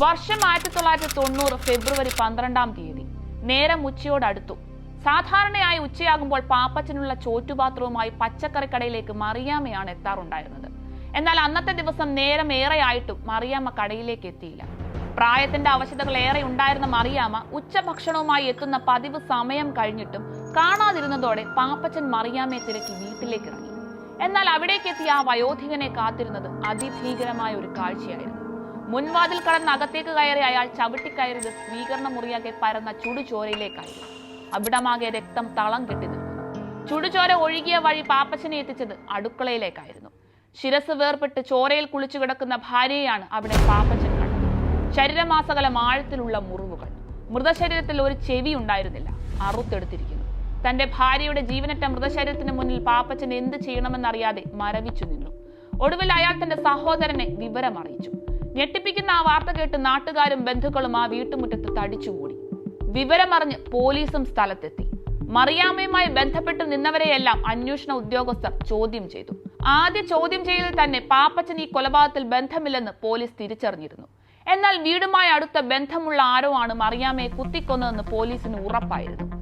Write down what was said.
വർഷം ആയിരത്തി തൊള്ളായിരത്തി തൊണ്ണൂറ് ഫെബ്രുവരി പന്ത്രണ്ടാം തീയതി. നേരം ഉച്ചയോടടുത്തു. സാധാരണയായി ഉച്ചയാകുമ്പോൾ പാപ്പച്ചനുള്ള ചോറ്റുപാത്രവുമായി പച്ചക്കറിക്കടയിലേക്ക് മറിയാമ്മയാണ് എത്താറുണ്ടായിരുന്നത്. എന്നാൽ അന്നത്തെ ദിവസം നേരം ഏറെയായിട്ടും മറിയാമ്മ കടയിലേക്ക് എത്തിയില്ല. പ്രായത്തിന്റെ അവശതകൾ ഏറെ ഉണ്ടായിരുന്ന മറിയാമ്മ ഉച്ചഭക്ഷണവുമായി എത്തുന്ന പതിവ് സമയം കഴിഞ്ഞിട്ടും കാണാതിരുന്നതോടെ പാപ്പച്ചൻ മറിയാമ്മയെ തിരക്കി വീട്ടിലേക്ക് ഇറങ്ങി എന്നാൽ അവിടേക്ക് എത്തിയ ആ വയോധികനെ കാത്തിരുന്നത് അതിഭീകരമായ ഒരു കാഴ്ചയായിരുന്നു. മുൻവാതിൽ കടന്ന് അകത്തേക്ക് കയറി അയാൾ ചവിട്ടിക്കയറിയത് സ്വീകരണ മുറിയാകെ പരന്ന ചുടുചോരയിലേക്കായിരുന്നു അവിടമാകെ രക്തം തളം കെട്ടി നിൽക്കുന്നു ചുടുചോര ഒഴുകിയ വഴി പാപ്പച്ചനെ എത്തിച്ചത് അടുക്കളയിലേക്കായിരുന്നു. ശിരസ് വേർപെട്ട് ചോരയിൽ കുളിച്ചു കിടക്കുന്ന ഭാര്യയാണ് അവിടെ പാപ്പച്ചൻ കണ്ടത്. ശരീരമാസകലം ആഴത്തിലുള്ള മുറിവുകൾ. മൃതശരീരത്തിൽ ഒരു ചെവി ഉണ്ടായിരുന്നില്ല. അറുത്തെടുത്തിരിക്കുന്നു. തന്റെ ഭാര്യയുടെ ജീവനറ്റ മൃതശരീരത്തിന് മുന്നിൽ പാപ്പച്ചൻ എന്ത് ചെയ്യണമെന്നറിയാതെ മരവിച്ചു നിന്നു. ഒടുവിൽ അയാൾ തന്റെ സഹോദരനെ വിവരം അറിയിച്ചു ഞെട്ടിപ്പിക്കുന്ന ആ വാർത്ത കേട്ട് നാട്ടുകാരും ബന്ധുക്കളും ആ വീട്ടുമുറ്റത്ത് തടിച്ചുകൂടി വിവരമറിഞ്ഞ് പോലീസും സ്ഥലത്തെത്തി. മറിയാമ്മയുമായി ബന്ധപ്പെട്ട് നിന്നവരെയെല്ലാം അന്വേഷണ ഉദ്യോഗസ്ഥർ ചോദ്യം ചെയ്തു. ആദ്യ ചോദ്യം ചെയ്യലിൽ തന്നെ പാപ്പച്ചൻ ഈ കൊലപാതകത്തിൽ ബന്ധമില്ലെന്ന് പോലീസ് തിരിച്ചറിഞ്ഞിരുന്നു. എന്നാൽ വീടുമായി അടുത്ത ബന്ധമുള്ള ആരോ ആണ് മറിയാമ്മയെ കുത്തിക്കൊന്നതെന്ന് പോലീസിന് ഉറപ്പായിരുന്നു.